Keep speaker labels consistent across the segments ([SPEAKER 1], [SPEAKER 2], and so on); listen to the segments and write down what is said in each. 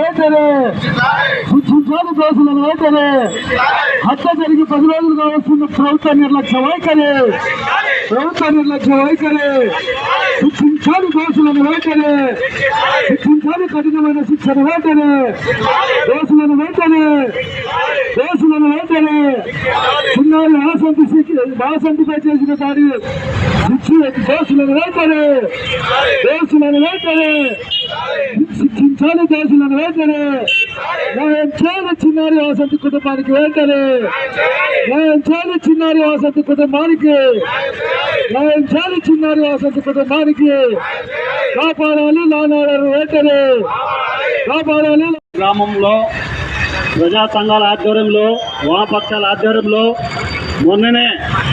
[SPEAKER 1] వెంటనే ఉద్యోగ దోషులను వెంటనే హత్య జరిగి పది రోజులు కావాల్సిన ప్రభుత్వ నిర్లక్ష్య వైఖరి. ప్రభుత్వ నిర్లక్ష్య వైఖరి. శిక్షించాలి దోషులను వెంటనే. శిక్షించాలి కఠినమైన శిక్షను వెంటనే. దోషులను వెంటనే. దోషులను వెంటనే. చిన్నారి ఆసంతి ఆసంతిపై చేసిన దాని శిక్ష దోషులను వెంటనే. దోషులను వెంటనే. శిక్షించాలి దోషులను వెంటనే. న్యాయం చేయాలి చిన్నారి ఆసంతి కుటుంబానికి వెంటనే. న్యాయం చేయాలి చిన్నారి ఆసంతి కుటుంబానికి. న్యాయం చేయాలి చిన్నారి ఆసంతి దానికి కాపాడాలి నానాడు వెంటనే. కాపాడాలి.
[SPEAKER 2] గ్రామంలో ప్రజా సంఘాల ఆధ్వర్యంలో వామపక్షాల ఆధ్వర్యంలో మొన్ననే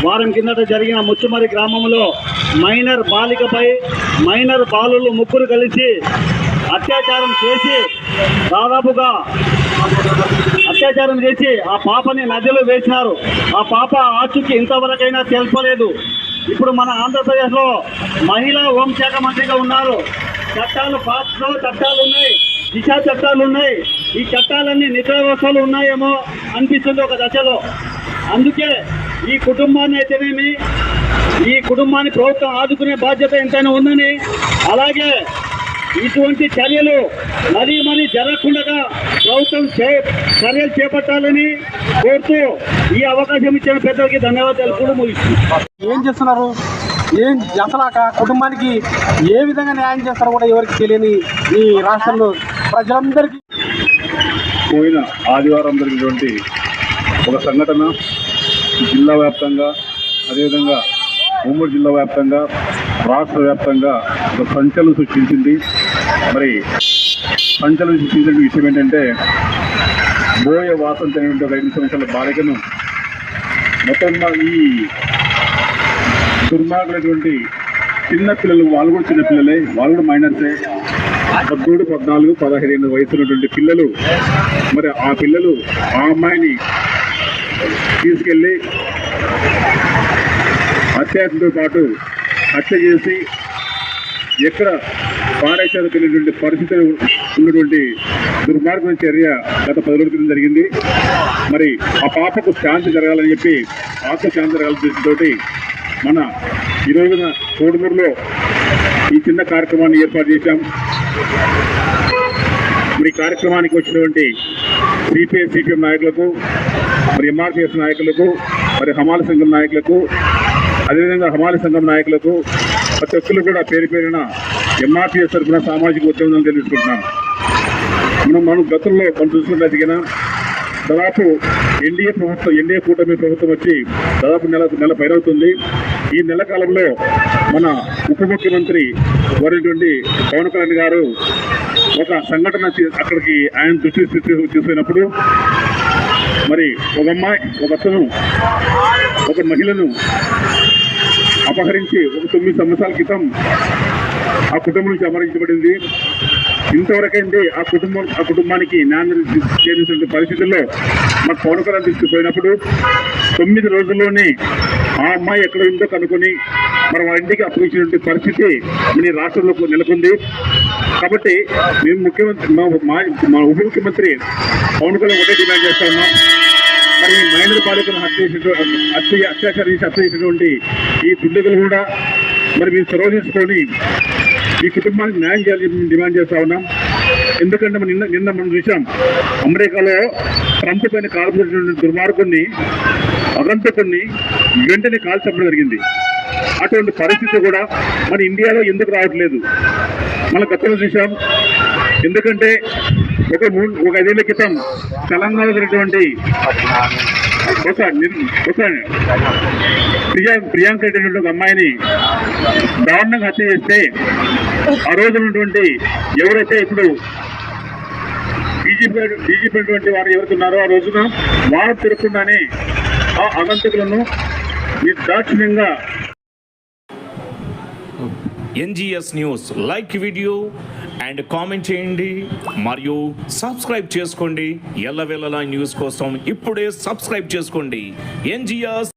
[SPEAKER 2] వారం కిందట జరిగిన ముచ్చుమరి గ్రామంలో మైనర్ బాలికపై మైనర్ బాలులు ముగ్గురు కలిసి అత్యాచారం చేసి దాదాపుగా అత్యాచారం చేసి ఆ పాపని నదిలో వేసినారు. ఆ పాప ఆచుకి ఇంతవరకైనా తెలపలేదు. ఇప్పుడు మన ఆంధ్రప్రదేశ్లో మహిళా హోంశాఖ మంత్రిగా ఉన్నారు. చట్టాలు పాస్లో చట్టాలు ఉన్నాయి. దిశా చట్టాలు ఉన్నాయి. ఈ చట్టాలన్నీ నిద్రావస్థలు ఉన్నాయేమో అనిపిస్తుంది ఒక దశలో. అందుకే ఈ కుటుంబాన్ని అయితేనేమి ఈ కుటుంబాన్ని ప్రభుత్వం ఆదుకునే బాధ్యత ఎంతైనా ఉందని అలాగే ఇటువంటి చర్యలు మరీ మరీ జరగకుండా ప్రభుత్వం చే- చర్యలు చేపట్టాలని కోరుతూ ఈ అవకాశం ఇచ్చిన పెద్దలకి ధన్యవాదాలు తెలుపుతూ ముగిస్తున్నాను
[SPEAKER 3] ఏం చేస్తున్నారు? ఏం అసలు ఆ కుటుంబానికి ఏ విధంగా న్యాయం చేస్తారో కూడా ఎవరికి తెలియని ఈ రాష్ట్రంలో ప్రజలందరికీ
[SPEAKER 4] పోయిన ఆదివారం జరిగినటువంటి ఒక సంఘటన జిల్లా వ్యాప్తంగా అదేవిధంగా ఉమ్మడి జిల్లా వ్యాప్తంగా రాష్ట్ర వ్యాప్తంగా ఒక సంచలనం సృష్టించింది. మరి సంచలనం సృష్టించిన విషయం ఏంటంటే బోయ వాసన తినటువంటి ఒక ఐదు సంవత్సరాల బాలికను మొత్తం ఈ దుర్మార్గులైనటువంటి చిన్న పిల్లలు వాళ్ళు కూడా చిన్న పిల్లలే వాళ్ళు కూడా మైనర్సే. పద్మూడు పద్నాలుగు పదహైదు వయసు ఉన్నటువంటి పిల్లలు మరి ఆ పిల్లలు ఆ అమ్మాయిని తీసుకెళ్ళి అత్యాసంతో పాటు హత్య చేసి ఎక్కడ పాడేశారో తెలియనటువంటి పరిస్థితి ఉన్నటువంటి దుర్మార్గం చర్య గత పది రోజుల క్రితం జరిగింది. మరి ఆ పాపకు శాంతి జరగాలని చెప్పి ఆత్మ శాంతి జరగాలని తోటి మన ఈ రోజున కోడుమూరులో ఈ చిన్న కార్యక్రమాన్ని ఏర్పాటు చేశాం. మరి ఈ కార్యక్రమానికి వచ్చినటువంటి సిపిఐ సిపిఎం నాయకులకు మరి ఎంఆర్పిఎస్ నాయకులకు మరి హమాల సంఘం నాయకులకు అదేవిధంగా హమాల సంఘం నాయకులకు ప్రతి ఒక్కరు కూడా పేరు పేరున ఎంఆర్టీఎస్ తరఫున సామాజిక ఉద్యమం తెలుసుకుంటున్నాం మనం మనం గతంలో మనం చూసుకున్నట్టుగా దాదాపు ఎన్డీఏ ప్రభుత్వం ఎన్డీఏ కూటమి ప్రభుత్వం వచ్చి దాదాపు నెల నెల పైరవుతుంది. ఈ నెల కాలంలో మన ఉప ముఖ్యమంత్రి వరినటువంటి పవన్ కళ్యాణ్ గారు ఒక సంఘటన అక్కడికి ఆయన దృష్టి తీసు- మరి ఒక అమ్మాయి ఒక అతను ఒక మహిళను అపహరించి ఒక తొమ్మిది సంవత్సరాల క్రితం ఆ కుటుంబం నుంచి అమరించబడింది. ఇంతవరకైంది ఆ కుటుంబం ఆ కుటుంబానికి నాణ్యత చేసినటువంటి పరిస్థితుల్లో మాకు పవన్ కళ్యాణ్ తీసుకుపోయినప్పుడు తొమ్మిది రోజుల్లోనే ఆ అమ్మాయి ఎక్కడ ఉందో కనుక్కొని మరి వాళ్ళ ఇంటికి అప్పగించినటువంటి పరిస్థితి మన రాష్ట్రంలో నెలకొంది. కాబట్టి మేము ముఖ్యమంత్రి మా మా- మా ఉప ముఖ్యమంత్రి పవన్ కళ్యాణ్ ఒకటే డిమాండ్ చేస్తా ఉన్నాం. మరి మహేంద్ర మైనర్ హత్య చేసినటువంటి హత్య అత్యాచారం చేసి హత్య చేసినటువంటి ఈ దుండగులు కూడా మరి మీరు చొరవ ఈ కుటుంబానికి న్యాయం చేయాలి మేము డిమాండ్ చేస్తా ఉన్నాం. ఎందుకంటే మనం నిన్న నిన్న మనం చూసాం అమెరికాలో ట్రంప్ పైన కాల్చినటువంటి దుర్మార్గుని అగంతకుని వెంటనే కాల్చడం జరిగింది. అటువంటి పరిస్థితి కూడా మన ఇండియాలో ఎందుకు రావట్లేదు? మన గతంలో చూసాం ఎందుకంటే ఒక మూడు ఒక ఐదేళ్ళ క్రితం తెలంగాణలో జరిగినటువంటి ఒక ఒక ప్రియా ప్రియాంక రెడ్డి ఒక అమ్మాయిని దారుణంగా హత్య చేస్తే ఆ రోజు ఉన్నటువంటి ఎవరైతే ఇప్పుడు బీజేపీ బీజేపీ అటువంటి వారు ఎవరుతున్నారో ఆ రోజున వారు తిరగకుండానే ఆ అగంతకులను నిర్దాక్షిణ్యంగా
[SPEAKER 5] NGS news like video and comment చేయండి మరియు సబ్స్క్రైబ్ చేసుకోండి. ఎల్లవెల్లలా న్యూస్ కోసం ఇప్పుడే సబ్స్క్రైబ్ చేసుకోండి. ఎన్జిఆర్